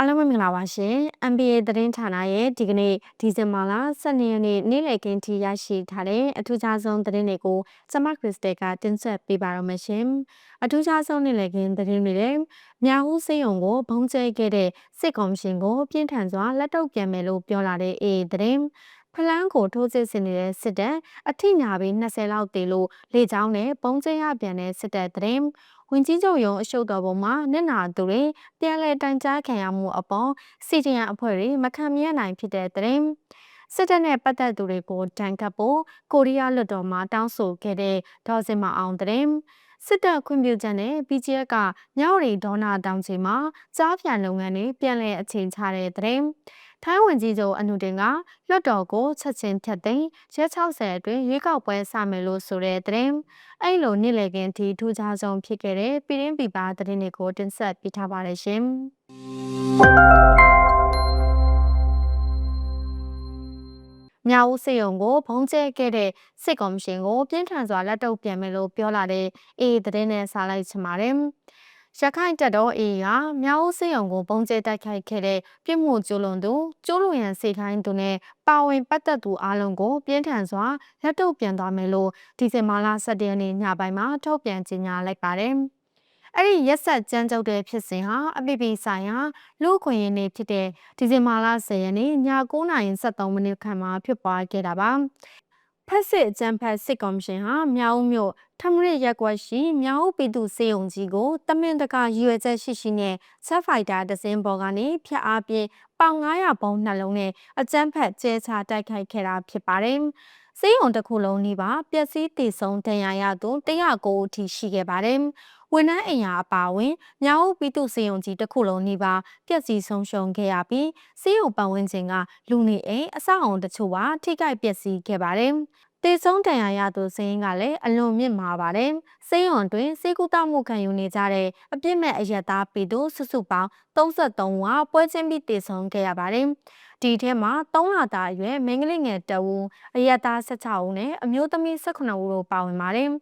အားလုံးပဲမင်္ဂလာပါရှင် NBA သတင်းဌာနရဲ့ဒီကနေ့ဒီဇင်ဘာလ12ရက်နေ့နေ့လည်ခင်းထိရရှိထားတဲ့အထူးခြားဆုံးသတင်းတွေကိုစမခရစ်စတဲကတင်ဆက်ပေးပါရမရှင်အထူးခြားဆုံးနေ့လည်ခင်းသတင်းတွေလည်းမြောက်ဦးစေယုံကိုဘုံကျဲခဲ့တဲ့စစ်ကောင်ရှင်ကိုပြင်းထန်စွာလက်တော့ပြန်မယ်လို့ပြောလာတဲ့အေးသတင်း ဖလန်းကိုထိုးစစ်ဆင်နေတဲ့စစ်တပ်အထိညာပြီး20လောက်တေလို့လေကြောင်းနဲ့ပုံကျဲရပြန်တဲ့စစ်တပ်သတင်းဝင်ကြီးချုပ်ရုံးအရှုပ်တော်ပုံမှာနစ်နာသူတွေပြန်လည်တိုင်ကြားခံရမှုအပေါ်စီတီယန်အဖွဲ့တွေမခံမြင်နိုင်ဖြစ်တဲ့တဲ့စစ်တပ်နဲ့ပတ်သက်သူတွေကိုတန်ခတ်ဖို့ကိုရီးယားလွှတ်တော်မှာတောင်းဆိုခဲ့တဲ့ဒေါ်စင်မအောင်တဲ့စစ်တပ်ခွင့်ပြုချက်နဲ့ BGF ကညော်ရီဒေါနာတောင်ချီမှာကြားပြန်လုပ်ငန်းတွေပြန်လည်အချိန်ချတဲ့တဲ့ ထိုင်းဝန်ကြီးချုပ်အနုတင်ကလွှတ်တော်ကိုချက်ချင်းဖြတ်သိမ်းရက်60အတွင်းရွေးကောက်ပွဲစမယ်လို့ဆိုတဲ့တဲ့အဲ့လိုနေ့လည်ခင်းထိထူးခြားဆုံးဖြစ်ခဲ့တဲ့ပြည်ရင်းပြည်ပသတင်းတွေကိုတင်ဆက်ပေးထားပါတယ်ရှင်မြောက်ဦးစေယုံကိုဘုံကျဲခဲ့တဲ့စစ်ကော်မရှင်ကိုပြင်းထန်စွာလက်တုပ်ပြန်မယ်လို့ပြောလာတဲ့အေးသတင်းနဲ့စာလိုက်ချင်ပါတယ်။ ရခိုင်တပ်တော် AA ကမြောက်ဦးစေယုံကိုပုံကျဲတိုက်ခိုက်ခဲ့တဲ့ပြစ်မှုကျူးလွန်သူကျူးလွန်ရန်စေခိုင်းသူနဲ့ပါဝင်ပတ်သက်သူအလုံးကိုပြင်းထန်စွာလက်တုပ်ပြန်သွားမယ်လို့ဒီဇင်ဘာလ17ရက်နေ့ညပိုင်းမှာထုတ်ပြန်ကြေညာလိုက်ပါတယ်။အဲ့ဒီရက်ဆက်ကြမ်းကြုတ်တဲ့ဖြစ်စဉ်ဟာအပိပိဆိုင်ရာလူခွင့်ရင်းနေဖြစ်တဲ့ဒီဇင်ဘာလ10ရက်နေ့ည9:73မိနစ်ခန့်မှာဖြစ်ပွားခဲ့တာပါဖက်စစ်အကြံဖက်စစ်ကော်မရှင်ဟာမြောက်ဦးမြို့ ထမရရက်ကွက်ရှိမြောက်ဦးပြည်သူစေယုံကြီးကိုတမင်တကာရွယ်ချက်ရှိရှိနဲ့ချက်ဖိုက်တာဒဇင်းပေါ်ကနေဖျက်အားပြင်းပေါင်900ဘုံနှလုံးနဲ့အကြမ်းဖက်ကျဲချတိုက်ခိုက်ခဲ့တာဖြစ်ပါတယ်။စေယုံတစ်ခုလုံးနှိပါပျက်စီးတည်ဆုံးဒဏ်ရာရသူ109ဦးထိရှိခဲ့ပါတယ်။ဝန်ထမ်းအိမ်ယာအပါအဝင်မြောက်ဦးပြည်သူစေယုံကြီးတစ်ခုလုံးနှိပါပျက်စီးဆုံးရှုံးခဲ့ရပြီးစေယုံပတ်ဝန်းကျင်ကလူနေအိမ်အဆောက်အုံတချို့ပါထိခိုက်ပျက်စီးခဲ့ပါတယ်။ တေဆုံးတန်ရာရသူစင်းကလည်းအလွန်မြင့်မာပါတယ်။စိတ်ရွန်တွင်စေကူတမှုခံယူနေကြတဲ့အပြစ်မဲ့အယက်သားပြည်သူစုစုပေါင်း33ဦးဟာပွဲချင်းပြီးတေဆုံးခဲ့ရပါတယ်။ဒီထဲမှာ3လသားအရွယ်မင်းကလေးငယ်တအူအယက်သား16ဦးနဲ့အမျိုးသမီး18ဦးတို့ပါဝင်ပါတယ်။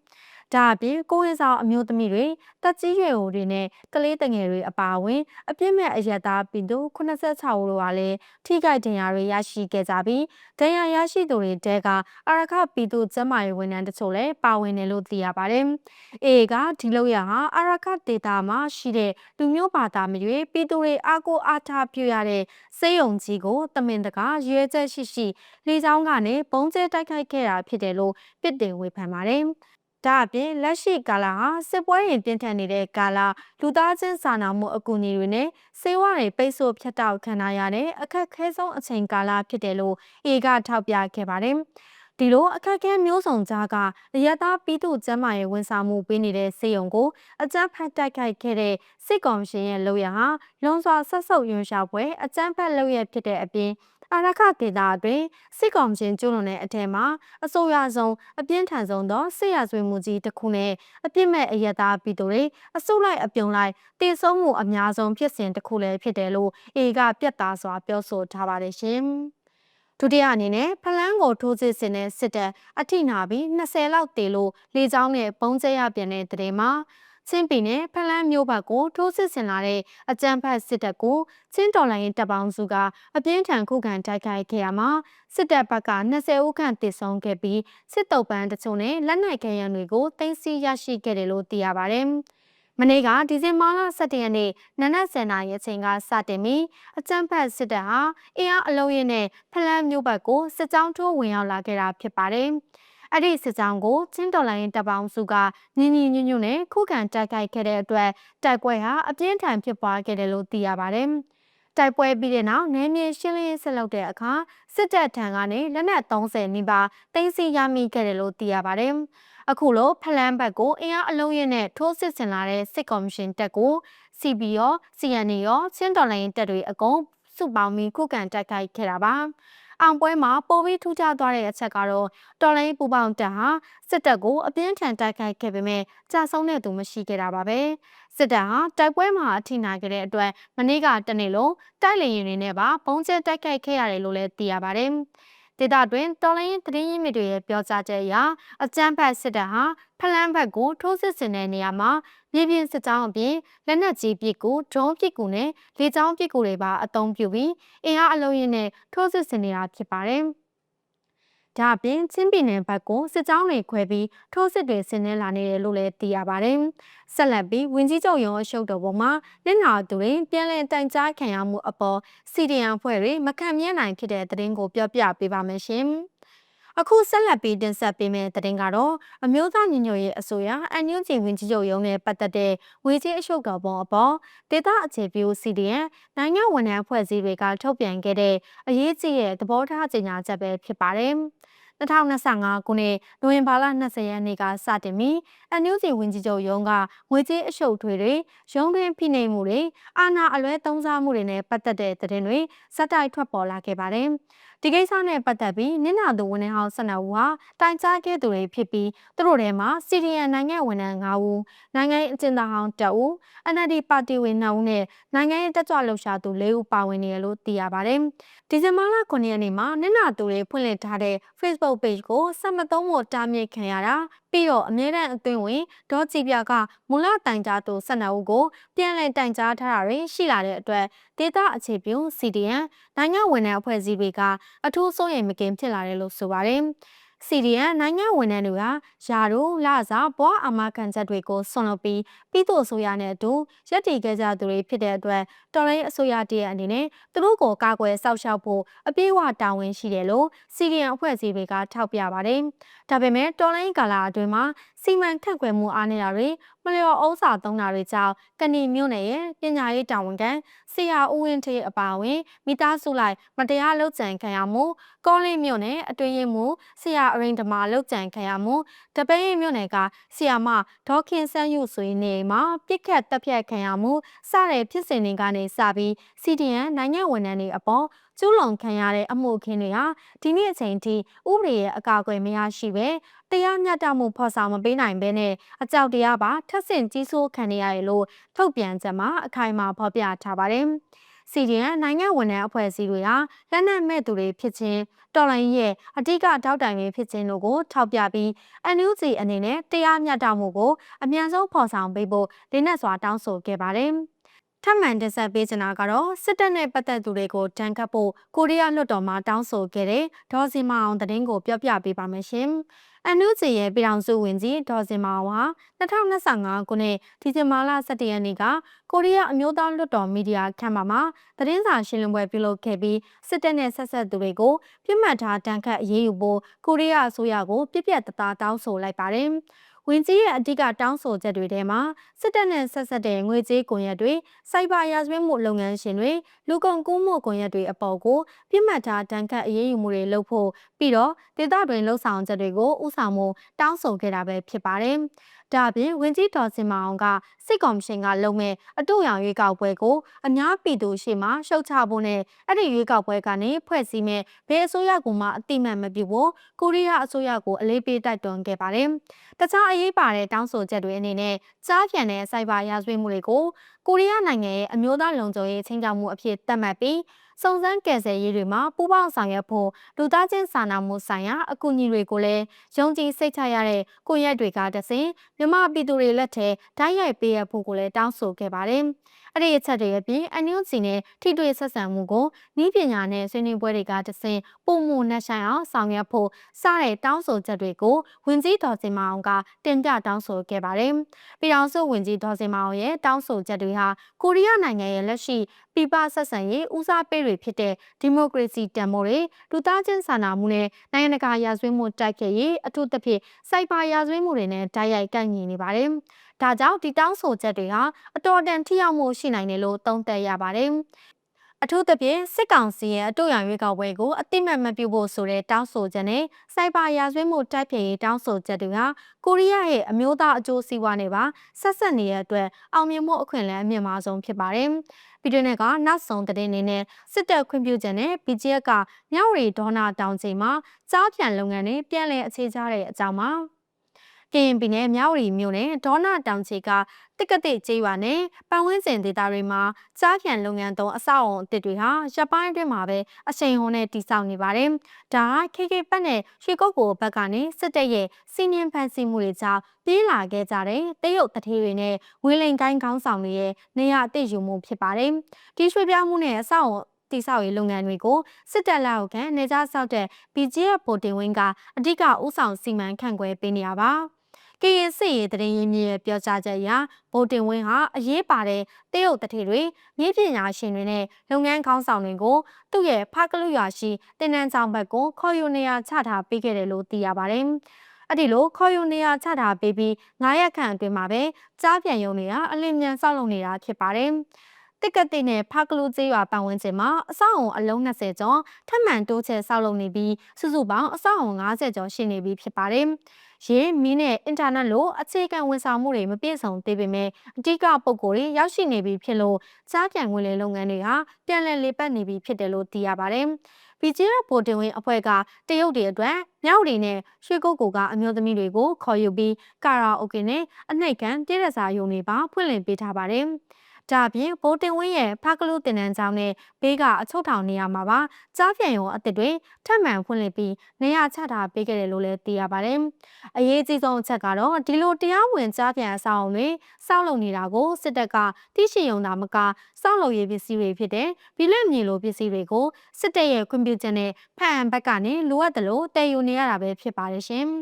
ဒါအပြင်ကိုဝင်ဆောင်အမျိုးသမီးတွေတက်ကြီးရွယ်အိုတွေနဲ့ကလေးတငယ်တွေအပါအဝင် အပြစ်မဲ့အရက်သားပြည်သူ86ဦးတို့ကလည်းထိခိုက်ဒဏ်ရာတွေရရှိခဲ့ကြပြီးဒဏ်ရာရရှိသူတွေတဲကအရခပြည်သူကျန်းမာရေးဝန်ထမ်းတချို့လည်းပါဝင်တယ်လို့သိရပါတယ်။အေကဒီလောက်ရဟာအရခဒေတာမှာရှိတဲ့လူမျိုးဘာသာမရွေးပြည်သူတွေအားကိုအားထားပြုရတဲ့စေယုံကြီးကိုတမင်တကာရွေးချက်ရှိရှိလေကြောင်းကနေပုံကျဲတိုက်ခိုက်ခဲ့တာဖြစ်တယ်လို့ပြစ်တင်ဝေဖန်ပါတယ်။ ဒါအပြင်လက်ရှိကာလဟာစစ်ပွဲရင်ပြင်းထန်နေတဲ့ကာလလူသားချင်းစာနာမှုအကူအညီတွေနဲ့စေဝါတွေပိတ်ဆို့ဖြတ်တောက်ခံရတဲ့အခက်ခဲဆုံးအချိန်ကာလဖြစ်တယ်လို့အေကထောက်ပြခဲ့ပါတယ်။ဒီလိုအခက်အခဲမျိုးစုံကြားကအရသာပြည်သူ့ကျန်းမာရေးဝန်ဆောင်မှုပေးနေတဲ့စေယုံကိုအကြမ်းဖက်တိုက်ခိုက်ခဲ့တဲ့စစ်ကောင်ရှင်ရဲ့လုပ်ရဟာလွန်စွာဆက်ဆုပ်ရွံ့ရှာပွဲအကြမ်းဖက်လုပ်ရဖြစ်တဲ့အပြင် အာရခဒေတာအတွင်းစစ်ကောင်ရှင်ကျူးလွန်တဲ့အထက်မှာအဆိုးရဆုံးအပြင်းထန်ဆုံးသောစစ်ရဆွေးမှုကြီးတစ်ခုနဲ့အပြစ်မဲ့အယက်သားပြည်သူတွေအစုလိုက်အပြုံလိုက်တည်ဆုံးမှုအများဆုံးဖြစ်စဉ်တစ်ခုလည်းဖြစ်တယ်လို့အေကပြတ်သားစွာပြောဆိုထားပါတယ်ရှင်။ဒုတိယအနေနဲ့ဖလန်းကိုထိုးစစ်ဆင်တဲ့စစ်တပ်အထိနာပြီး20လောက်တေလို့လေကြောင်းနဲ့ပုံကျဲရပြန်တဲ့တဲ့မှာ ချင်းပြည်နယ်ဖလန်းမြို့ဘက်ကိုထိုးစစ်ဆင်လာတဲ့အကြမ်းဖက်စစ်တပ်ကိုချင်းတော်လိုင်းတပ်ပေါင်းစုကအပြင်းထန်ခုခံတိုက်ခိုက်ခဲ့ရမှာစစ်တပ်ဘက်က20ဦးခန့်တေဆုံးခဲ့ပြီးစစ်တုပ်ပန်းတချို့နဲ့လက်နက်ခဲယမ်းတွေကိုတင်စီရရှိခဲ့တယ်လို့သိရပါတယ်။မနေ့ကဒီဇင်ဘာလ17ရက်နေ့နနက်10:00နာရီအချိန်ကစတင်ပြီးအကြမ်းဖက်စစ်တပ်ဟာအင်အားအလုံးရင်းနဲ့ဖလန်းမြို့ဘက်ကိုစစ်ကြောင်းထိုးဝင်ရောက်လာခဲ့တာဖြစ်ပါတယ်။ အဲ့ဒီစစ်ကြောင်းကိုချင်းတော်လိုင်းတပ်ပေါင်းစုကညင်ညင်ညွညွနဲ့ခုခံတိုက်ခိုက်ခဲ့တဲ့အတွက်တိုက်ပွဲဟာအပြင်းထန်ဖြစ်ပွားခဲ့တယ်လို့သိရပါတယ်။တိုက်ပွဲပြီးတဲ့နောက်နယ်မြေရှင်းလင်းဆက်လုပ်တဲ့အခါစစ်တပ်ထံကနေလက်နက်30နီးပါးတင်စီရမိခဲ့တယ်လို့သိရပါတယ်။အခုလိုဖလန်ဘက်ကိုအင်အားအလုံးရင်းနဲ့ထိုးစစ်ဆင်လာတဲ့စစ်ကော်မရှင်တပ်ကို CB ရော CNA ရောချင်းတော်လိုင်းတပ်တွေအကုန်စုပေါင်းပြီးခုခံတိုက်ခိုက်ခဲ့တာပါ။ အောင်ပွဲမှာပိုပြီးထူးခြားသွားတဲ့အချက်ကတော့တော်လိုင်းပူပေါင်းတပ်ဟာစစ်တပ်ကိုအပြင်းထန်တိုက်ခိုက်ခဲ့ပေမဲ့ကြာဆုံးတဲ့သူမရှိခဲ့တာပါပဲစစ်တပ်ဟာတိုက်ပွဲမှာအထိနာခဲ့တဲ့အတွက်မနေ့ကတနေ့လုံးတိုက်လေရင်တွေနဲ့ပါပုံကျဲတိုက်ခိုက်ခဲ့ရတယ်လို့လည်းသိရပါတယ် ဒေသတွင်တော်လိုင်းသတင်းရင်းမြစ်တွေရဲ့ပြောကြားချက်အရအကြမ်းဖက်စစ်တပ်ဟာဖလန်းဘက်ကိုထိုးစစ်ဆင်တဲ့နေရာမှာမြေပြင်စစ်ကြောင်းအပြင်လက်နက်ကြီးပစ်ကူဒရုန်းပစ်ကူနဲ့လေကြောင်းပစ်ကူတွေပါအသုံးပြုပြီးအင်အားအလုံးရင်းနဲ့ထိုးစစ်ဆင်နေတာဖြစ်ပါတယ်။ ဒါအပြင်ချင်းပြည်နယ်ဘက်ကိုစစ်ကြောင်းတွေခွဲပြီးထိုးစစ်တွေဆင်နင်းလာနေတယ်လို့လည်းသိရပါတယ်။ဆက်လက်ပြီးဝင်းကြီးချုပ်ရုံအရှုပ်တော်ပေါ်မှာနင်နာသူတွေပြန်လည်တိုင်ကြားခံရမှုအပေါ် CDN ဖွဲ့တွေမခံမြင်နိုင်ဖြစ်တဲ့သတင်းကိုပြောပြပေးပါမယ်ရှင်။ အခုဆက်လက်ပြီးတင်ဆက်ပေးမယ့်သတင်းကတော့အမျိုးသားညီညွတ်ရေးအစိုးရအန်ယူဂျီဝင်းကြီးချုပ်ရုံးနဲ့ပတ်သက်တဲ့ဝေကြီးအရှုပ်တော်ပုံအပေါ်ဒေတာအခြေပြု CDN နိုင်ငံဝန်ထမ်းဖွဲ့စည်းတွေကထုတ်ပြန်ခဲ့တဲ့အရေးကြီးတဲ့သဘောထားကြေညာချက်ပဲဖြစ်ပါတယ်။2025ခုနှစ်နိုဝင်ဘာလ20ရက်နေ့ကစတင်ပြီးအန်ယူဂျီဝင်ကြီးချုပ်ရုံးကငွေကြေးအရှုပ်ထွေးတွေရုံးတွင်ဖိနှိပ်မှုတွေအာဏာအလွဲသုံးစားမှုတွေနဲ့ပတ်သက်တဲ့သတင်းတွေစက်တိုက်ထွက်ပေါ်လာခဲ့ပါတယ်။ ဒီကိစ္စနဲ့ပတ်သက်ပြီးနင့်နာသူဝန်ထမ်းဟောင်း12ဦးဟာတိုင်ကြားခဲ့သူတွေဖြစ်ပြီးသူတို့ထဲမှာစီရီယန်နိုင်ငံဝန်ထမ်း9ဦးနိုင်ငံရေးအကျဉ်းသားဟောင်း2ဦး NLD ပါတီဝင်2ဦးနဲ့နိုင်ငံရေးတက်ကြွလှုပ်ရှားသူ4ဦးပါဝင်နေတယ်လို့သိရပါတယ်။ဒီဇင်ဘာလ9ရက်နေ့မှာနင့်နာသူတွေဖွင့်လှစ်ထားတဲ့ Facebook page ကိုဆက်မသုံးဖို့တားမြစ်ခံရတာပြီးတော့အမြဲတမ်းအသွင်ဝင်ဒေါ်ကြည်ပြကမူလတိုင်ကြားသူ12ဦးကိုပြန်လည်တိုင်ကြားထားတာတွေရှိလာတဲ့အတွက်ဒေတာအခြေပြု CDN နိုင်ငံဝန်ထမ်းအဖွဲ့အစည်းတွေကအထူးစိုးရိမ်မကင်းဖြစ်လာတယ်လို့ဆိုပါတယ်။ CDN နိုင်ငံဝန်ထမ်းတွေကယာတို့လစာဘွားအမခံချက်တွေကိုဆွန့်လွတ်ပြီးပြည်သူ့အစိုးရနဲ့အတူရပ်တည်ခဲ့ကြသူတွေဖြစ်တဲ့အတွက်တော်လိုင်းအစိုးရတည်းအနေနဲ့သူတို့ကိုကာကွယ်စောင့်ရှောက်ဖို့အပြည့်အဝတာဝန်ရှိတယ်လို့ CDN အဖွဲ့အစည်းတွေကထောက်ပြပါတယ်။ဒါပေမဲ့တော်လိုင်းကာလအတွင်းမှာ စီမံခန့်ခွဲမှုအားနည်းတာတွေမလျော်ဩစာသုံးတာတွေကြောင့်ကဏီမျိုးနယ်ရဲ့ပညာရေးတာဝန်ခံဆရာဦးဝင်းထေးအပါအဝင်မိသားစုလိုက်မတရားလုပ်ကြံခံရမှုကောလင်းမြို့နယ်အတွင်းရင်မှုဆရာအရင်ဓမာလုပ်ကြံခံရမှုတပိတ်မြို့နယ်ကဆရာမဒေါခင်ဆန်းယူဆွေနေမှာပြစ်ခတ်တပ်ဖြတ်ခံရမှုစတဲ့ဖြစ်စဉ်တွေကနေစပြီး CDN နိုင်ငံဝန်ထမ်းတွေအပေါ် ကျူးလွန်ခံရတဲ့အမှုခင်းတွေဟာဒီနေ့အချိန်ထိဥပဒေရဲ့အကာအကွယ်မရရှိပဲတရားမျှတမှုဖော်ဆောင်မပေးနိုင်ဘဲနဲ့အကြောက်တရားပါထပ်ဆင့်ကြီးစိုးခံနေရတယ်လို့ထုတ်ပြန်ချက်မှာအခိုင်အမာဖော်ပြထားပါတယ်။ CDN နိုင်ငံဝန်ထမ်းအဖွဲ့အစည်းတွေဟာလက်နက်မဲ့သူတွေဖြစ်ခြင်းတော်လိုင်းရဲ့အဓိကတောက်တိုင်တွေဖြစ်ခြင်းတို့ကိုထောက်ပြပြီး NUG အနေနဲ့တရားမျှတမှုကိုအမြန်ဆုံးဖော်ဆောင်ပေးဖို့လေးနက်စွာတောင်းဆိုခဲ့ပါတယ်။ ထပ်မံတင်ဆက်ပေးချင်တာကတော့စစ်တပ်နဲ့ပတ်သက်သူတွေကိုတန်ခတ်ဖို့ကိုရီးယားလွှတ်တော်မှာတောင်းဆိုခဲ့တဲ့ဒေါ်စင်မအောင်သတင်းကိုပြောပြပေးပါမယ်ရှင်။အန်နုဂျီရဲ့ပြည်ထောင်စုဝင်ကြီးဒေါ်စင်မအောင်ဟာ2025ခုနှစ်ဒီဇင်ဘာလ17ရက်နေ့ကကိုရီးယားအမျိုးသားလွှတ်တော်မီဒီယာခန့်မှာမှာသတင်းစာရှင်းလင်းပွဲပြုလုပ်ခဲ့ပြီးစစ်တပ်နဲ့ဆက်ဆက်သူတွေကိုပြစ်မှတ်ထားတန်ခတ်အရေးယူဖို့ကိုရီးယားအစိုးရကိုပြစ်ပြတ်သားတောင်းဆိုလိုက်ပါတယ်။ ဝင်ကြီးရဲ့အဓိကတောင်းဆိုချက်တွေထဲမှာစစ်တပ်နဲ့ဆက်ဆက်တဲ့ငွေကြေးကွန်ရက်တွေစိုက်ဘာရာဇဝတ်မှုလုပ်ငန်းရှင်တွေလူကုန်ကူးမှုကွန်ရက်တွေအပေါ်ကိုပြစ်မှတ်ထားတန်ခတ်အရေးယူမှုတွေလုပ်ဖို့ပြီးတော့ဒေသတွင်လှုပ်ဆောင်ချက်တွေကိုဥဆောင်မှုတောင်းဆိုခဲ့တာပဲဖြစ်ပါတယ်။ ဒါ့အပြင်ဝင်းကြီးတော်စင်မအောင်ကစစ်ကော်မရှင်ကလုံမဲ့အတူရောင်ရွေးကောက်ပွဲကိုအများပြည်သူရှေ့မှာရှုတ်ချဖို့နဲ့အဲ့ဒီရွေးကောက်ပွဲကနေဖွဲ့စည်းမဲ့ဘယ်အစိုးရကမှအတိမတ်မပြုဖို့ကိုရီးယားအစိုးရကိုအလေးပေးတိုက်တွန်းခဲ့ပါတယ်။တခြားအရေးပါတဲ့တောင်းဆိုချက်တွေအနေနဲ့ကြားပြန်တဲ့စိုက်ဘာရာဇဝတ်မှုတွေကိုကိုရီးယားနိုင်ငံရဲ့အမျိုးသားလုံခြုံရေးချင်းချောက်မှုအဖြစ်သတ်မှတ်ပြီး စုံစမ်းကယ်ဆယ်ရေးတွေမှာပူးပေါင်းဆောင်ရွက်ဖို့လူသားချင်းစာနာမှုဆိုင်ရာအကူအညီတွေကိုလည်းယုံကြည်စိတ်ချရတဲ့ကိုရက်တွေကတဆင်မြမပြည်သူတွေလက်ထဲဓာတ်ရိုက်ပေးရဖို့ကိုလည်းတောင်းဆိုခဲ့ပါတယ်။ အဲ့ဒီအချက်တွေအပြင်အန်ယူစီနဲ့ထိတွေ့ဆက်ဆံမှုကိုနည်းပညာနဲ့ဆွေးနွေးပွဲတွေကတဆင်ပုံမှုနှက်ဆိုင်အောင်ဆောင်ရွက်ဖို့စတဲ့တောင်းဆိုချက်တွေကိုဝင်ကြီးဒေါ်စင်မအောင်ကတင်ပြတောင်းဆိုခဲ့ပါတယ်။ပြည်တော်စုဝင်ကြီးဒေါ်စင်မအောင်ရဲ့တောင်းဆိုချက်တွေဟာကိုရီးယားနိုင်ငံရဲ့လက်ရှိပြပဆက်ဆံရေးဦးစားပေးတွေဖြစ်တဲ့ဒီမိုကရေစီတန်ဖိုးတွေလူသားချင်းစာနာမှုနဲ့နိုင်ငံတကာရာဇဝတ်မှုတိုက်ခဲ့ရေးအထူးသဖြင့်စိုက်ဘာရာဇဝတ်မှုတွေနဲ့တိုက်ရိုက်ကန့်ညီနေပါတယ်။ဒါကြောင့်ဒီတောင်းဆိုချက်တွေဟာအတော်တန်ထိရောက်မှုရှိနိုင်တယ်လို့သုံးသပ်ရပါတယ်။အထူးသဖြင့်စစ်ကောင်စီရဲ့အတူရောင်ရွေးကောက်ပွဲကိုအတိမတ်မပြုဖို့ဆိုတဲ့တောင်းဆိုချက်နဲ့စိုက်ဘာရာဇဝတ်မှုတိုက်ဖျက်ရေးတောင်းဆိုချက်တွေဟာကိုရီးယားရဲ့အမျိုးသားအကျိုးစီးပွားနဲ့ပါဆက်ဆက်နေတဲ့အတွက်အောင်မြင်မှုအခွင့်အလမ်းအမြင့်မားဆုံးဖြစ်ပါတယ်။ပြည်တွင်းကနောက်ဆုံးသတင်းအနေနဲ့စစ်တပ်ခွင့်ပြုချက်နဲ့ BGF ကမြောက်ရီဒေါနာတောင်ချိန်မှာကြားပြန်လုပ်ငန်းတွေပြန်လည်အခြေချတဲ့အကြောင်းပါ။က ရင်ပြည်နယ်မြဝတီမြို့နယ်ဒေါနာတောင်ချေကတက္ကသိကျေးရွာနဲ့ပတ်ဝန်းကျင်ဒေသတွေမှာကြားပြန်လုပ်ငန်းသုံးအဆောက်အုံအသစ်တွေဟာရပ်ပိုင်းအတွင်းမှာပဲအချိန်ဟုန်နဲ့တိစောက်နေပါတယ်။ဒါက KK ပတ်နဲ့ရွှေကုတ်ကိုဘက်ကနေစစ်တပ်ရဲ့စီးနင်းဖန်ဆီးမှုတွေကြောင့်ပြေးလာခဲ့ကြတဲ့တရုတ်တထေးတွေနဲ့ဝေလိန်ကိုင်းခေါင်းဆောင်တွေရဲ့နေရာအသစ်ယူမှုဖြစ်ပါတယ်။ဒီရွှေပြောင်းမှုနဲ့အဆောက်အုံတိဆောက်ရေးလုပ်ငန်းတွေကိုစစ်တပ်လက်အောက်ခံနေကြဆောက်တဲ့ BGF ဗိုလ်တင်ဝင်းကအဓိကဥဆောင်စီမံခန့်ခွဲပေးနေရပါ ကရင်စစ်ရေးတရင်ရင်းမြစ်ရဲ့ပြောကြားချက်အရဗိုလ်တင်ဝင်းဟာအရေးပါတဲ့တရုတ်တထေတွေမြေပညာရှင်တွေနဲ့လုပ်ငန်းခေါင်းဆောင်တွေကိုသူ့ရဲ့ဖားကလူရွာရှိတင်နန်းဆောင်ဘက်ကိုခေါ်ယူနေရချထားပေးခဲ့တယ်လို့သိရပါတယ်။အဲ့ဒီလိုခေါ်ယူနေရချထားပေးပြီး9ရက်ခန့်အတွင်းမှာပဲကြားပြန်ယုံနေရအလင်းမြန်ဆောက်လုပ်နေတာဖြစ်ပါတယ်။တစ်ကတိနဲ့ဖာကလူကျေးရွာပတ်ဝန်းကျင်မှာအဆောက်အုံအလုံး20ကျော်ထပ်မံတိုးချဲ့ဆောက်လုပ်နေပြီးစုစုပေါင်းအဆောက်အုံ90ကျော်ရှိနေပြီဖြစ်ပါတယ်။ ရေမီးနဲ့အင်တာနက်လိုအခြေခံဝန်ဆောင်မှုတွေမပြည့်စုံသေးပေမဲ့အဓိကပုံကိုယ်တွေရောက်ရှိနေပြီဖြစ်လို့စားပြန်ဝင်လေလုပ်ငန်းတွေဟာပြန်လည်လေပတ်နေပြီဖြစ်တယ်လို့သိရပါတယ်။ BGF ဗိုလ်တင်ဝင်းအဖွဲ့ကတရုတ်တွေအတွက်မြောက်တွေနဲ့ရွှေကုတ်ကိုကအမျိုးသမီးတွေကိုခေါ်ယူပြီးကာရာအိုကေနဲ့အနှိတ်ကန်ပြည်ရစာယုံတွေပါဖွင့်လှစ်ပေးထားပါတယ်။ ဒါအပြင်ဗိုလ်တင်ဝင်းရဲ့ဖာကလူတင်နန်းကျောင်းနဲ့ဘေးကအချုပ်ထောင်နေရာမှာပါကြားပြန်ရုံအစ်စ်တွေထပ်မံဖွင့်လှစ်ပြီးနေရာချထားပေးခဲ့တယ်လို့လည်းသိရပါတယ်။အရေးကြီးဆုံးအချက်ကတော့ဒီလိုတရားဝင်ကြားပြန်အဆောင်တွေစောက်လုပ်နေတာကိုစစ်တပ်ကသိရှိရုံသာမကစောက်လုပ်ရေးပစ္စည်းတွေဖြစ်တဲ့ဘီလက်မြေလိုပစ္စည်းတွေကိုစစ်တပ်ရဲ့ကွန်ပျူတာနဲ့ဖန်ဘက်ကနေလိုအပ်တယ်လို့တည်ယူနေရတာပဲဖြစ်ပါတယ်ရှင်။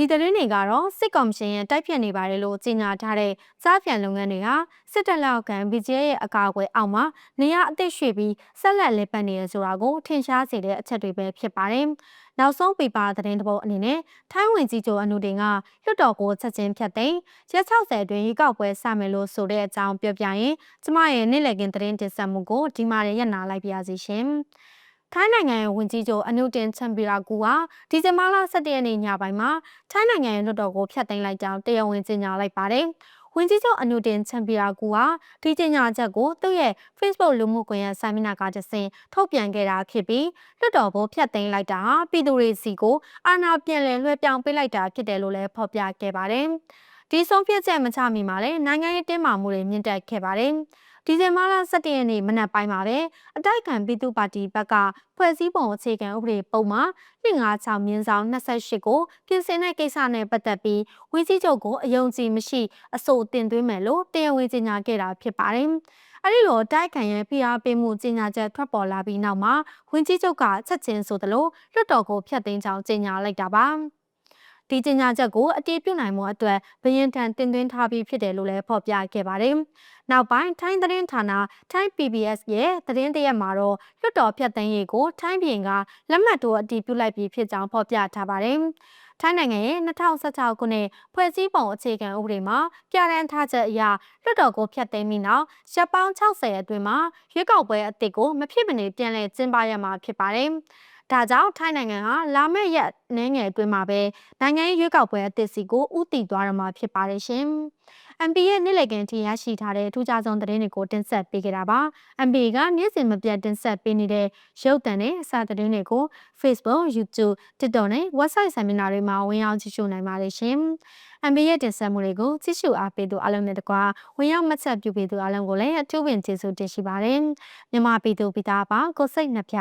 ဒီသတင်းတွေကတော့စစ်ကော်မရှင်ရဲ့တိုက်ဖြတ်နေပါတယ်လို့ကြေညာထားတဲ့စားပြန်လုပ်ငန်းတွေဟာစစ်တပ်လက်အောက်ခံ BGA ရဲ့အကာအကွယ်အောက်မှာနေရအသစ်ရွှေ့ပြီးဆက်လက်လည်ပတ်နေရဆိုတာကိုထင်ရှားစေတဲ့အချက်တွေပဲဖြစ်ပါတယ်။နောက်ဆုံးပေပါသတင်းတပုတ်အနေနဲ့ထိုင်းဝင်ကြီးချုပ်အနုတင်ကလွှတ်တော်ကိုချက်ချင်းဖြတ်သိမ်းရက်60အတွင်းရေကောက်ပွဲစမယ်လို့ဆိုတဲ့အကြောင်းပြောပြရင်ကျမရဲ့နေ့လည်ခင်းသတင်းတင်ဆက်မှုကိုဒီမှာရက်နာလိုက်ပါရစီရှင်။ ထိုင်းနိုင်ငံရဲ့ဝန်ကြီးချုပ်အနုတင်ချန်ပီရာကူဟာဒီဇင်ဘာလ17ရက်နေ့ညပိုင်းမှာထိုင်းနိုင်ငံရဲ့လွှတ်တော်ကိုဖျက်သိမ်းလိုက်ကြောင်းတရားဝင်ကြေညာလိုက်ပါတယ်။ဝန်ကြီးချုပ်အနုတင်ချန်ပီရာကူဟာဒီကြေညာချက်ကိုသူ့ရဲ့ Facebook လူမှုကွန်ရက်စာမျက်နှာကတဆင့်ထုတ်ပြန်ခဲ့တာဖြစ်ပြီးလွှတ်တော်ကိုဖျက်သိမ်းလိုက်တာဟာပြည်သူတွေစီကိုအာဏာပြန်လည်လွှဲပြောင်းပေးလိုက်တာဖြစ်တယ်လို့လည်းဖော်ပြခဲ့ပါတယ်။ဒီဆုံးဖြတ်ချက်မချမီမှာလည်းနိုင်ငံရေးတင်းမာမှုတွေမြင့်တက်ခဲ့ပါတယ်။ ဒီဇင်ဘာလ17ရက်နေ့မနက်ပိုင်းမှာပဲအတိုက်ခံပြည်သူ့ပါတီဘက်ကဖွဲ့စည်းပုံအခြေခံဥပဒေပုံမှာ156မြင်းဆောင်28ကိုပြင်ဆင်တဲ့ကိစ္စနဲ့ပတ်သက်ပြီးဝင်းကြီးချုပ်ကိုအယုံကြည်မရှိအဆိုတင်သွင်းမယ်လို့တရားဝင်ကြေညာခဲ့တာဖြစ်ပါတယ်။အဲဒီလိုတိုက်ခံရဲ့ဖိအားပေးမှုကြေညာချက်ထွက်ပေါ်လာပြီးနောက်မှာဝင်းကြီးချုပ်ကချက်ချင်းဆိုသလိုလွှတ်တော်ကိုဖျက်သိမ်းကြောင်းကြေညာလိုက်တာပါ။ ဒီကြေညာချက်ကိုအတည်ပြုနိုင်မှုအတွက်ဘရင်ထံတင်သွင်းထားပြီးဖြစ်တယ်လို့လည်းဖော်ပြခဲ့ပါတယ်။နောက်ပိုင်းထိုင်းသတင်းဌာနထိုင်း PBS ရဲ့သတင်းတရက်မှာတော့လွှတ်တော်ဖြတ်သိမ်းရေးကိုထိုင်းပြည်ကလက်မှတ်ထိုးအတည်ပြုလိုက်ပြီးဖြစ်ကြောင်းဖော်ပြထားပါတယ်။ထိုင်းနိုင်ငံရဲ့2016ခုနှစ်ဖွဲ့စည်းပုံအခြေခံဥပဒေမှာပြဋ္ဌာန်းထားချက်အရလွှတ်တော်ကိုဖျက်သိမ်းပြီးနောက်ရပ်ပေါင်း60အတွင်းမှာရွေးကောက်ပွဲအသစ်ကိုမဖြစ်မနေပြန်လည်ကျင်းပရမှာဖြစ်ပါတယ်။ ဒါကြောင့်ထိုင်းနိုင်ငံဟာလာမယ့်ရက်နှင်းငယ်အတွင်းမှာပဲနိုင်ငံရေးရွေးကောက်ပွဲအသစ်စီကိုဥတည်သွားရမှာဖြစ်ပါတယ်ရှင်။ MP ရဲ့နေ့လည်ခင်းထိရရှိထားတဲ့ထူးခြားဆုံးသတင်းတွေကိုတင်ဆက်ပေးကြတာပါ။ MP ကနေ့စဉ်မပြတ်တင်ဆက်ပေးနေတဲ့ရုပ်သံနဲ့အစာသတင်းတွေကို Facebook, YouTube, TikTok နဲ့ website ဆင်မီနာတွေမှာဝင်ရောက်ကြည့်ရှုနိုင်ပါတယ်ရှင်။ MB ရဲ့တင်ဆက်မှုတွေကိုကြည့်ရှုအားပေးသူအားလုံးနဲ့တကွာဝင်ရောက်မှတ်ချက်ပြုပေးသူအားလုံးကိုလည်းအထူးပင်ကျေးဇူးတင်ရှိပါတယ်။မြန်မာပြည်သူပြည်သားပါကိုစိတ်နှပြ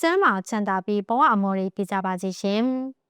ကျမ်းမာချမ်းသာပြီးဘဝအမော်တွေပြကြပါစေရှင်။